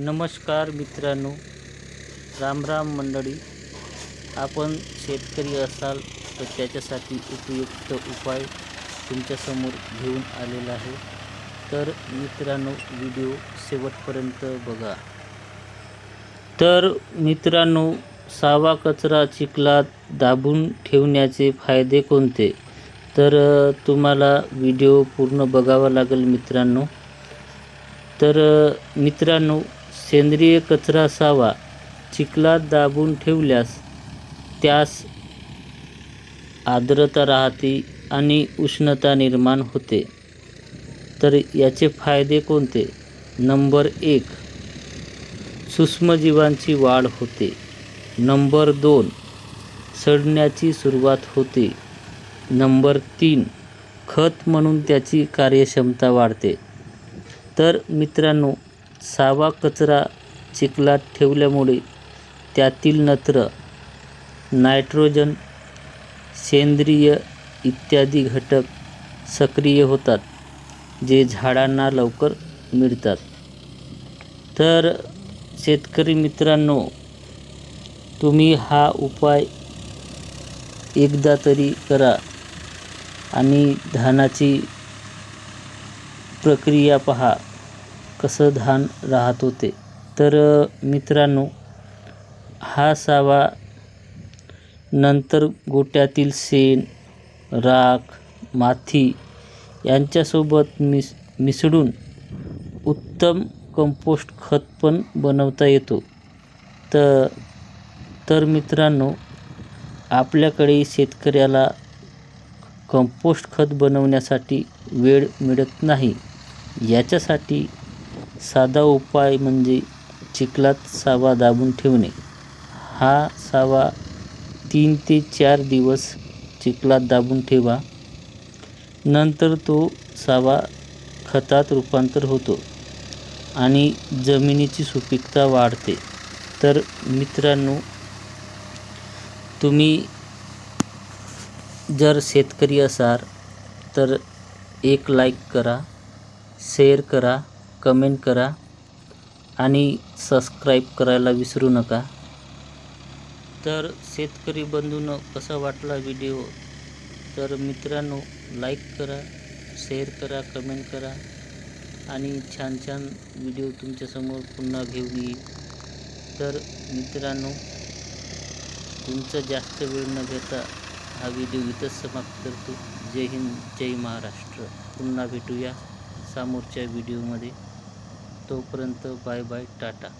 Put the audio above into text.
नमस्कार मित्रांनो रामराम मंडळी. आपण शेतकरी असाल तर त्याच्यासाठी उपयुक्त उपाय तुमच्यासमोर घेऊन आलेला आहे. तर मित्रांनो व्हिडिओ शेवटपर्यंत बघा. तर मित्रांनो सावा कचरा चिखलात दाबून ठेवण्याचे फायदे कोणते? तर तुम्हाला व्हिडिओ पूर्ण बघावा लागेल मित्रांनो. तर मित्रांनो सेंद्रिय कचरा सावा चिखलात दाबून ठेवल्यास त्यास आर्द्रता राहते आणि उष्णता निर्माण होते. तर याचे फायदे कोणते? नंबर एक सूक्ष्मजीवांची वाढ होते. नंबर दोन सडण्याची सुरुवात होते. नंबर तीन खत म्हणून त्याची कार्यक्षमता वाढते. तर मित्रांनो सावा कचरा चिखलात ठेवल्यामुळे त्यातील नत्र नायट्रोजन सेंद्रिय इत्यादी घटक सक्रिय होतात जे झाडांना लवकर मिळतात. तर शेतकरी मित्रांनो तुम्ही हा उपाय एकदा तरी करा आणि धानाची प्रक्रिया पहा. कसं धान राहत होते. तर मित्रांनो हा सावा नंतर गोट्यातील शेण राख माती यांच्यासोबत मिस मिसळून उत्तम कंपोस्ट खत पण बनवता येतो. तर तर मित्रांनो आपल्याकडे शेतकऱ्याला कंपोस्ट खत बनवण्यासाठी वेळ मिळत नाही. याच्यासाठी साधा उपाय म्हणजे चिखलात सावा दाबून ठेवणे. हा सावा तीन ते चार दिवस चिखलात दाबून ठेवा. नंतर तो सावा खतात रूपांतर होतो आणि जमिनीची सुपीकता वाढते. तर मित्रांनो तुम्ही जर शेतकरी असाल तर एक लाईक करा शेअर करा कमेंट करा आणि सबस्क्राईब करायला विसरू नका. तर शेतकरी बंधूंनो कसा वाटला व्हिडिओ? तर मित्रांनो लाईक करा शेअर करा कमेंट करा आणि छान छान व्हिडिओ तुमच्यासमोर पुन्हा घेऊन येईल. तर मित्रांनो तुमचा जास्त वेळ न घेता हा व्हिडिओ इथंच समाप्त करतो. जय हिंद जय महाराष्ट्र. पुन्हा भेटूया समोरच्या व्हिडिओमध्ये. तोपर्यंत बाय बाय टाटा.